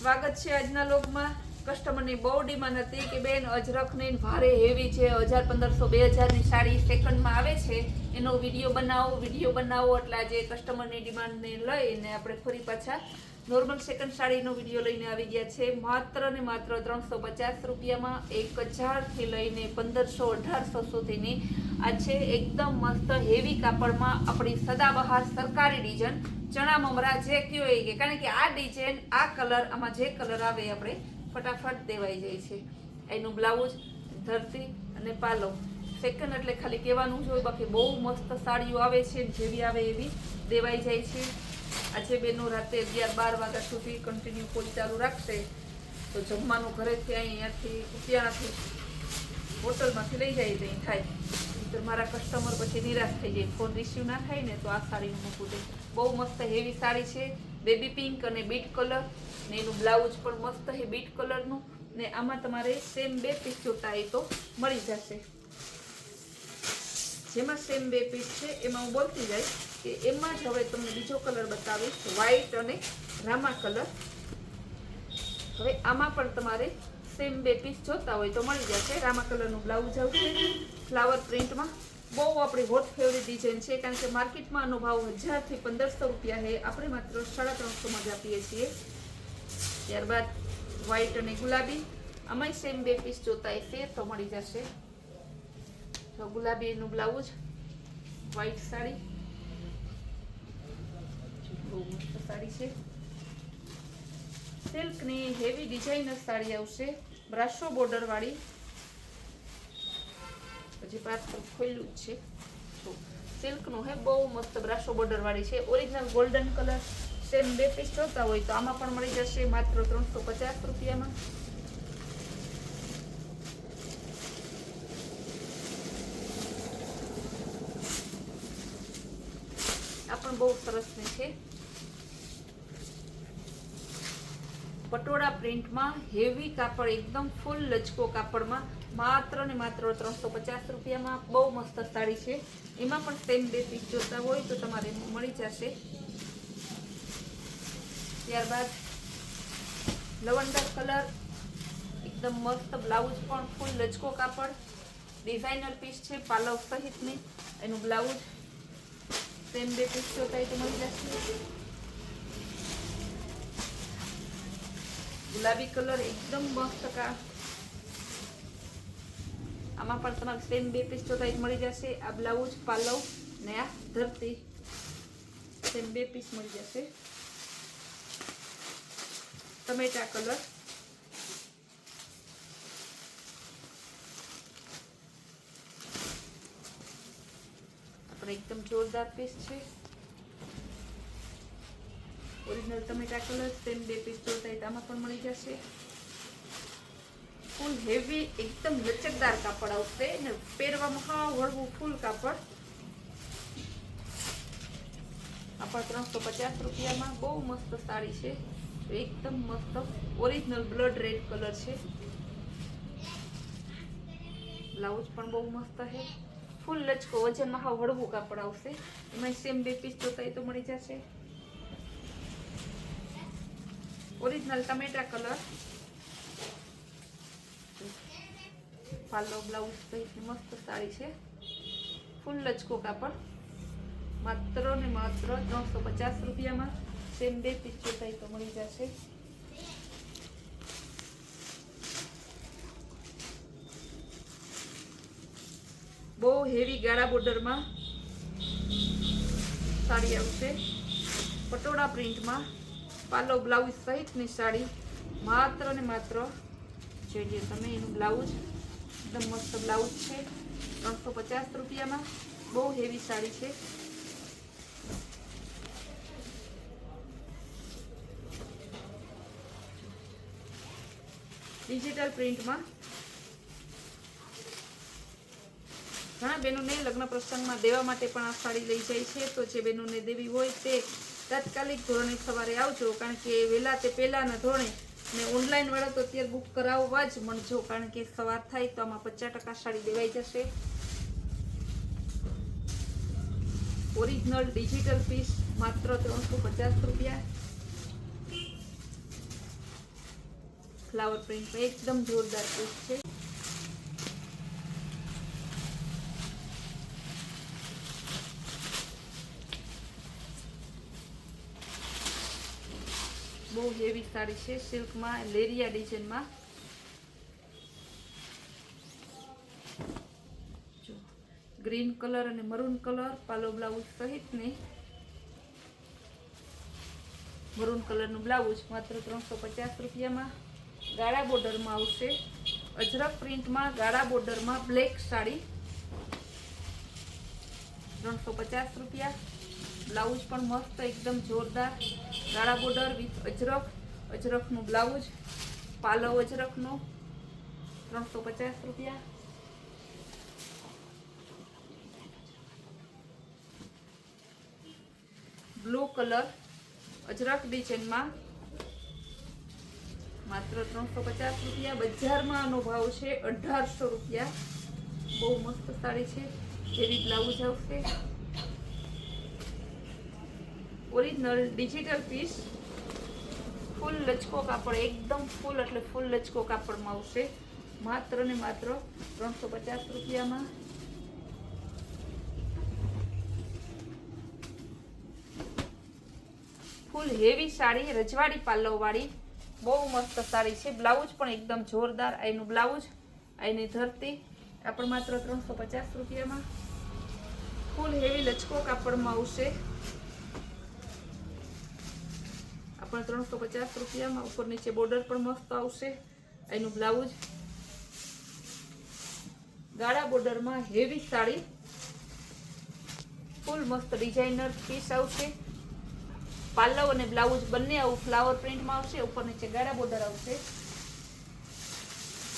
સ્વાગત છે આજના લોકમાં. કસ્ટમરની બહુ ડિમાન્ડ હતી કે બેન અજરખની ભારે હેવી છે. હજાર પંદરસો બે હજારની સાડી સેકન્ડમાં આવે છે. એનો વીડિયો બનાવો વીડિયો બનાવો. એટલે આજે કસ્ટમરની ડિમાન્ડને લઈને આપણે ફરી પાછા નોર્મલ સેકન્ડ સાડીનો વીડિયો લઈને આવી ગયા છે. માત્ર ને માત્ર ત્રણસો પચાસ રૂપિયામાં એક હજારથી લઈને પંદરસો, અઢારસો સુધીની આ છે. એકદમ મસ્ત હેવી કાપડમાં આપણી સદાબહાર સરકારી ડિઝાઇન ચણા મમરા જે કયો એ કે કારણ કે આ ડિઝાઇન આ કલર આમાં જે કલર આવે આપણે ફટાફટ દેવાઈ જાય છે. એનું બ્લાઉઝ ધરતી અને પાલો. સેકન્ડ એટલે ખાલી કહેવાનું જ હોય, બાકી બહુ મસ્ત સાડીઓ આવે છે જેવી આવે એવી દેવાઈ જાય છે. આજે બેનો રાતે અગિયાર બાર વાગ્યા સુધી કન્ટિન્યુ કોલ ચાલુ રાખશે, તો જમવાનું ઘરેથી અહીંયાથી ત્યાંથી હોટલમાંથી લઈ જાય તો થાય. મારા કસ્ટમર પછી નિરાશ થઈ જાય. ફોન રિસીવ ના થાય ને તો આ સાડીનું મૂકું દે બહુ મસ્ત હેવી સાડી છે. બેબી પિંક અને બીટ કલર ને એનું બ્લાઉઝ પણ મસ્ત છે બીટ કલરનું ને. આમાં તમારે સેમ બે પીસ જોતા એ તો મળી જશે. જેમાં સેમ બે પીસ છે, એમાં હું બોલતી જાય કે એમાં જ હવે તમને બીજો કલર બતાવીશ વ્હાઈટ અને રામા કલર હવે આમાં પણ તમારે સેમ બે પીસ જોતા હોય તો મળી જશે. રામા કલરનું બ્લાઉઝ આવશે. ફ્લાવર પ્રિન્ટમાં બહુ આપણી હોટ ફેવરી ડિઝાઇન છે, કારણ કે માર્કેટમાં આનો ભાવ હજારથી પંદરસો રૂપિયા છે. આપણે માત્ર સાડા ત્રણસોમાં જ આપીએ છીએ. ત્યારબાદ વ્હાઇટ અને ગુલાબી. આમાંય સેમ બે પીસ જોતા હશે તો મળી જશે. તો ગુલાબીનું બ્લાઉઝ વ્હાઇટ સાડી. બહુ મસ્ત સાડી છે. સિલ્કની હેવી ડિઝાઇનર સાડી આવશે. બ્રાશો બોર્ડર વાળી પછી ખોલ્યું છે. સિલ્કનું હે, બહુ મસ્ત બ્રાસો બોર્ડર વાળી છે. ઓરિજિનલ ગોલ્ડન કલર સેમ બે પીસ જોતા હોય તો આમાં પણ મળી જશે માત્ર ત્રણસો પચાસ રૂપિયામાં. આ પણ બહુ સરસની છે. પટોળા પ્રિન્ટમાં હેવી કાપડ, એકદમ ફૂલ લચકો કાપડમાં માત્ર ને માત્ર ત્રણસો પચાસ રૂપિયામાં બહુ મસ્ત સાડી છે. એમાં પણ સેમ બે પીસ જોતા હોય તો તમારે મળી જશે. ત્યારબાદ લવંડર કલર, એકદમ મસ્ત બ્લાઉઝ પણ ફૂલ લચકો કાપડ. ડિઝાઇનર પીસ છે પાલવ સહિતની. એનું બ્લાઉઝ સેમ બે પીસ જોતા તો મળી જશે. ગુલાબી કલર એકદમ મસ્ત કા આમાં પણ તમારે સેમ બે પીસ જોતા મળી જશે. આ બ્લાઉઝ પાલવ ને આ ધરતી. સેમ બે પીસ મળી જશે. ટમેટા કલર આપણે એકદમ જોરદાર પીસ છે. ઓરિજિનલ ટમેટા કલર સેમ બે પીસ જોતા આમાં પણ મળી જશે. ફૂલ હેવી એકદમ લચકદાર કાપડ આવશે ને પહેરવામાં હા હળવું ફૂલ કાપડ. આપણા ત્રણસો પચાસ રૂપિયામાં બહુ મસ્ત સાડી છે. એકદમ મસ્ત ઓરિજિનલ બ્લડ રેડ કલર છે. બ્લાઉઝ પણ બહુ મસ્ત છે. ફૂલ લચકો વજનમાં હા વળવું કાપડ આવશે. એમાં સેમ બે પીસ જોતા તો મળી જશે. ઓરિજિનલ ટમેટા કલર પાલો બ્લાઉઝ સહિતની મસ્ત સાડી છે. ફૂલ લચકો કાપડ માત્ર ને માત્ર ત્રણસો પચાસ રૂપિયામાં. સેમ બે પીસ જોતા તો મળી જશે. બહુ હેવી ગાળા બોર્ડરમાં સાડી આવશે પટોળા પ્રિન્ટમાં પાલો બ્લાઉઝ સહિતની સાડી. માત્ર ને માત્ર જોઈએ તમે એનું બ્લાઉઝ. એકદમ મસ્ત બ્લાઉઝ છે. ત્રણસો પચાસ રૂપિયામાં. બહુ હેવી સાડી છે. ડિજિટલ પ્રિન્ટમાં ઘણા બહેનોને લગ્ન પ્રસંગમાં દેવા માટે પણ આ સાડી લઈ જાય છે. તો જે બહેનોને દેવી હોય તે તાત્કાલિક ધોરણે સવારે આવજો. કારણ કે વહેલા તે પહેલાંના ધોરણે ને ઓનલાઈન વાળા તો અત્યારે બુક કરાવવા જ મળજો, કારણ કે સવાર થાય તો આમાં પચાસ ટકા સાડી દેવાઈ જશે. ઓરિજિનલ ડિજિટલ પીસ માત્ર ત્રણસો પચાસ રૂપિયા. ફ્લાવર પ્રિન્ટ એકદમ જોરદાર પીસ છે બહુ હેવી સાડી છે સિલ્કમાં, લેરિયા ડિઝાઇનમાં. ગ્રીન કલર અને મરૂન કલર, પાલો બ્લાઉઝ સહિતની. મરૂન કલરનું બ્લાઉઝ માત્ર ત્રણસો પચાસ રૂપિયામાં. ગાળા બોર્ડરમાં આવશે. અજરક પ્રિન્ટમાં ગાળા બોર્ડરમાં બ્લેક સાડી. ત્રણસો પચાસ રૂપિયા. બ્લાઉઝ પણ મસ્ત, એકદમ જોરદાર. ગાળા બોર્ડર વિથ અજરક. અજરકનું બ્લાઉઝ, પાલવ અજરખનો, ત્રણસો પચાસ રૂપિયા. બ્લુ કલર, અજરખ ડિઝાઇનમાં માત્ર ત્રણસો પચાસ રૂપિયા. બજારમાં આનો ભાવ છે અઢારસો રૂપિયા. બહુ મસ્ત સાડી છે, જેવી બ્લાઉઝ આવશે. ઓરિજિનલ ડિજિટલ પીસ ફૂલ લચકો કાપડ, એકદમ ફૂલ એટલે ફૂલ લચકો કાપડમાં આવશે. માત્ર ને માત્ર ત્રણસો પચાસ રૂપિયામાં. ફૂલ હેવી સાડી, રજવાડી પાલવવાળી બહુ મસ્ત સાડી છે. બ્લાઉઝ પણ એકદમ જોરદાર. આઈનું બ્લાઉઝ, આઈની ધરતી. આ માત્ર ત્રણસો પચાસ રૂપિયામાં. ફૂલ હેવી લચકો કાપડમાં આવશે. પણ ત્રણસો પચાસ રૂપિયામાં. ઉપર નીચે બોર્ડર પણ મસ્ત આવશે. એનું બ્લાઉઝ ગાળા બોર્ડરમાં હેવી સાડી. ફૂલ મસ્ત ડિઝાઇનર પીસ આવશે. પાલવ અને બ્લાઉઝ બંને આવું ફ્લાવર પ્રિન્ટમાં આવશે. ઉપર નીચે ગાળા બોર્ડર આવશે.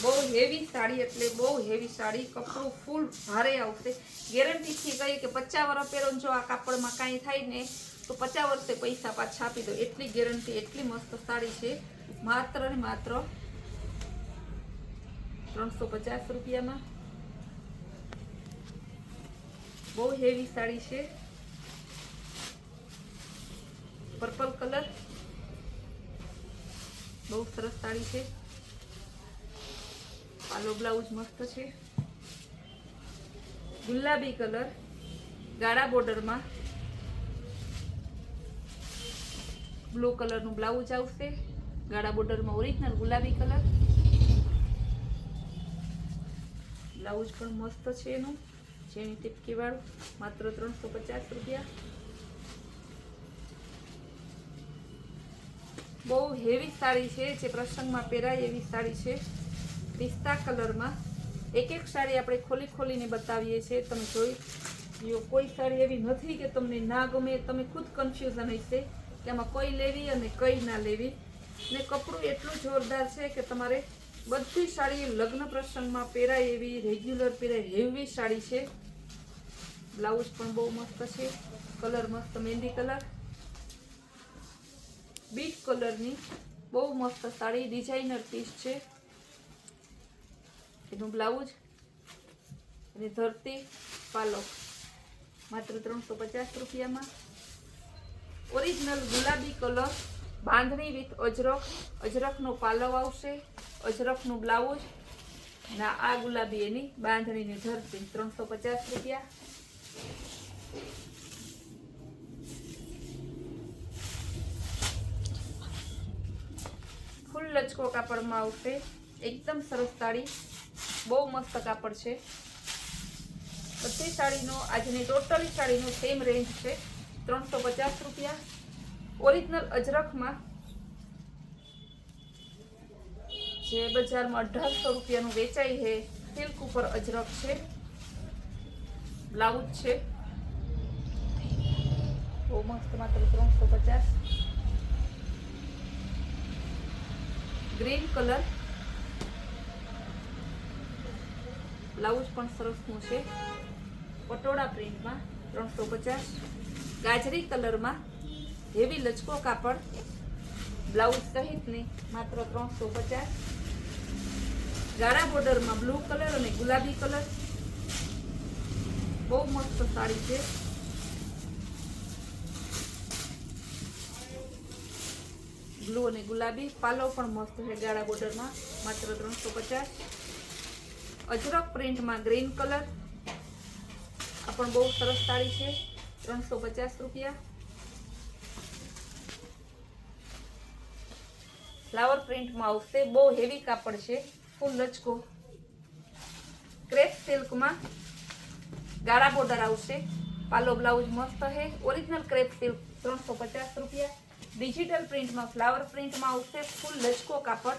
બહુ હેવી સાડી એટલે બહુ હેવી સાડી. કપડું ફૂલ ભારે આવશે. ગેરંટીથી કહીએ કે પચાસ વર્ષ પહેરો જો આ કાપડમાં કાંઈ થાય ને તો પચાસ વર્ષે પૈસા પાછા આપી દો. એટલી ગેરંટી, એટલી મસ્ત સાડી છે. માત્ર ને માત્ર ત્રણસો પચાસ રૂપિયામાં. બહુ હેવી સાડી છે. પર્પલ કલર બહુ સરસ સાડી છે. પાલો બ્લાઉઝ મસ્ત છે. ગુલાબી કલર ગાળા બોર્ડરમાં બ્લુ કલરનું બ્લાઉઝ આવશે, ગાળા બોર્ડરમાં ઓરિજિનલ ગુલાબી કલર. બ્લાઉઝ પણ મસ્ત છે એનું, જેની ટીપકી વાળું, માત્ર ત્રણસો પચાસ રૂપિયા. બહુ હેવી સાડી છે, જે પ્રસંગમાં પહેરાય એવી સાડી છે. પિસ્તા કલરમાં, એક એક સાડી આપણે ખોલી ખોલીને બતાવીએ છીએ, તમે જોઈ કોઈ સાડી એવી નથી કે તમને ના ગમે, તમે ખુદ કન્ફ્યુઝન હશે. કે આમાં કઈ લેવી અને કઈ ના લેવી. ને કપડું એટલું જોરદાર છે કે તમારે બધી સાડી લગ્ન પ્રસંગમાં પહેરાય એવી રેગ્યુલર પહેરાય હેવી સાડી છે. બ્લાઉઝ પણ બહુ મસ્ત છે. કલર મસ્ત મહેંદી કલર. બીટ કલરની બહુ મસ્ત સાડી ડિઝાઇનર પીસ છે. એનું બ્લાઉઝ એની ધરતી પાલો માત્ર ત્રણસો પચાસ રૂપિયામાં. ઓરિજિનલ ગુલાબી કલર, બાંધણી વિથ અજરખ. અજરખનો પાલવ આવશે, અજરખનું બ્લાઉઝ. ના આ ગુલાબી એની બાંધણીની ધરતી ત્રણસો પચાસ રૂપિયા. ફૂલ લચકો કાપડમાં આવશે. એકદમ સરસ સાડી. બહુ મસ્ત કાપડ છે. બધી સાડીનો, આજની ટોટલી સાડીનો સેમ રેન્જ છે. ત્રણસો પચાસ રૂપિયા. ઓરિજિનલ અજરખમાં જે બજારમાં અઢારસો રૂપિયાનું વેચાય છે. સિલ્ક ઉપર અજરક છે. બ્લાઉઝ છે. બહુ મસ્ત માત્ર ત્રણસો પચાસ. ગ્રીન કલર બ્લાઉઝ પણ સરસનું છે. પટોળા પ્રિન્ટમાં ત્રણસો પચાસ. ગાજરી કલરમાં હેવી લચકો કાપડ, બ્લાઉઝ સહિતની માત્ર ત્રણસો પચાસ. ગાળા બોર્ડરમાં બ્લુ કલર અને ગુલાબી કલર. બહુ મસ્ત સાડી છે. બ્લુ અને ગુલાબી, પાલો પણ મસ્ત છે ગાળા બોર્ડરમાં, માત્ર ત્રણસો પચાસ. અજરક પ્રિન્ટમાં ગ્રીન કલર. આ પણ બહુ સરસ સાડી છે. ત્રણસો પચાસ રૂપિયા. ફ્લાવર પ્રિન્ટમાં આવશે. બહુ હેવી કાપડ છે. ફૂલ લચકો. ક્રેપ સિલ્કમાં ગાળા બોર્ડર આવશે. પાલો બ્લાઉઝ મસ્ત હે. ઓરિજિનલ ક્રેપ સિલ્ક ત્રણસો પચાસ રૂપિયા. ડિજિટલ પ્રિન્ટમાં ફ્લાવર પ્રિન્ટમાં આવશે. ફૂલ લચકો કાપડ.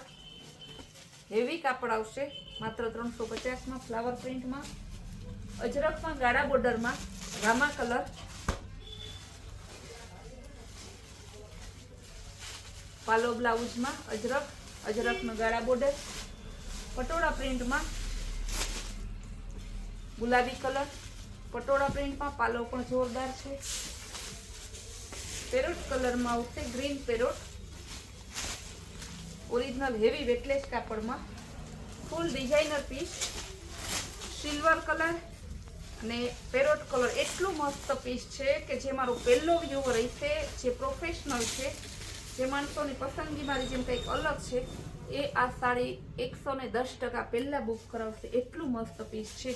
હેવી કાપડ આવશે. માત્ર ત્રણસો પચાસમાં ફ્લાવર પ્રિન્ટમાં અજરકમાં ગાળા બોર્ડરમાં રામા કલર પાલો બ્લાઉઝમાં અજરક અજરકનો ગાળા બોર્ડર, પટોળા પ્રિન્ટમાં ગુલાબી કલર, પટોળા પ્રિન્ટમાં પાલો પણ જોરદાર છે. પેરોટ કલરમાં આવશે green parrot, original heavy weightless કાપડમાં, full designer piece, silver colour અને પેરોટ કલર એટલું મસ્ત પીસ છે કે જે મારો પહેલો વ્યૂ રહેશે જે પ્રોફેશનલ છે. જે માણસોની પસંદગી મારી જેમ કંઈક અલગ છે, એ આ સાડી એકસો ને દસ ટકા પહેલાં બુક કરાવશે. એટલું મસ્ત પીસ છે.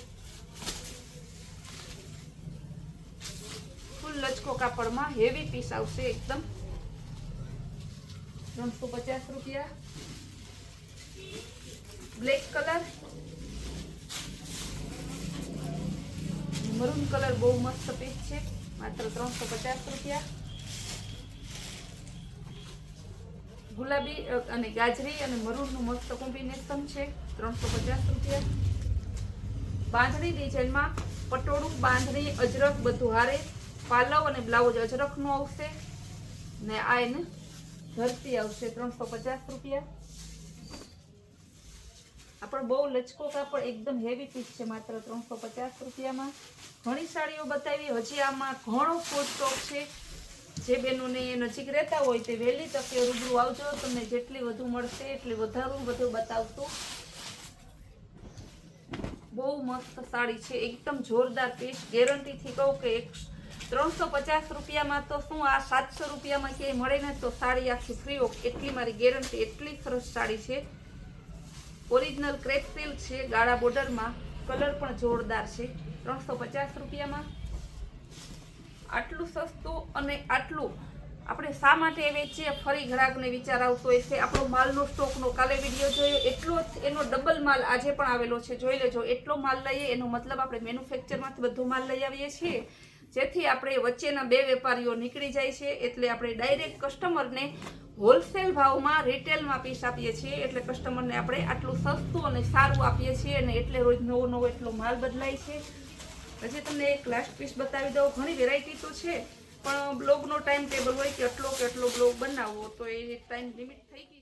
ફૂલ લચકો કાપડમાં હેવી પીસ આવશે એકદમ. ત્રણસો પચાસ રૂપિયા. બ્લેક કલર મરૂન કલર બહુ મસ્ત પીસ છે. માત્ર ત્રણસો પચાસ રૂપિયા. ગુલાબી અને ગાજરી અને મરૂનનું મસ્ત કોમ્બિનેશન છે, ત્રણસો પચાસ રૂપિયા. બાંધણી ડિઝાઇનમાં પટોળું, બાંધણી અજરક બધું હારે, પાલવ અને બ્લાઉઝ અજરકનું આવશે, ને આ એને ધરતી આવશે, ત્રણસો પચાસ રૂપિયા. આપણે બહુ લચકો કાપડ એકદમ હેવી પીસ છે, માત્ર ત્રણસો પચાસ રૂપિયામાં. ઘણી સાડીઓ બતાવી, હજી આમાં ઘણો ફૂડ સ્ટોક છે. જે બેનોને નજીક રહેતા હોય તે વહેલી તકે રૂબરૂ આવજો. તમને જેટલી વધુ મળશે એટલી વધારે બધું બતાવતું. બહુ મસ્ત સાડી છે. એકદમ જોરદાર પીસ ગેરંટીથી કહું કે એક ત્રણસો પચાસ રૂપિયામાં તો શું આ સાતસો રૂપિયામાં ક્યાંય મળે ને તો સાડી આખી ફ્રી એટલી મારી ગેરંટી એટલી સરસ સાડી છે. ઓરિજિનલ ક્રેપ સિલ્ક છે ગાળા બોર્ડરમાં કલર પણ જોરદાર છે. ત્રણસો પચાસ રૂપિયામાં. આટલું સસ્તું અને આટલું આપણે શા માટે વેચીએ? ફરી ગ્રાહકને વિચાર આવતો હોય છે આપણો માલનો સ્ટોકનો કાલે વીડિયો જોયો. એટલો જ એનો ડબલ માલ આજે પણ આવેલો છે. જોઈ લેજો, એટલો માલ લઈએ, એનો મતલબ આપણે મેન્યુફેક્ચરમાંથી બધો માલ લઈ આવીએ છીએ. જેથી આપણે વચ્ચેના બે વેપારીઓ નીકળી જાય છે. એટલે આપણે ડાયરેક્ટ કસ્ટમરને હોલસેલ ભાવમાં રિટેલમાં પીસ આપીએ છીએ. એટલે કસ્ટમરને આપણે આટલું સસ્તું અને સારું આપીએ છીએ અને એટલે રોજ નવો નવો એટલો માલ બદલાય છે. હજી તમને એક લાસ્ટ પીસ બતાવી દઉં. ઘણી વેરાયટી તો છે, પણ બ્લોગનો ટાઈમ ટેબલ હોય કે આટલો કે આટલો બ્લોગ બનાવવો તો એ ટાઈમ લિમિટ થઈ ગઈ.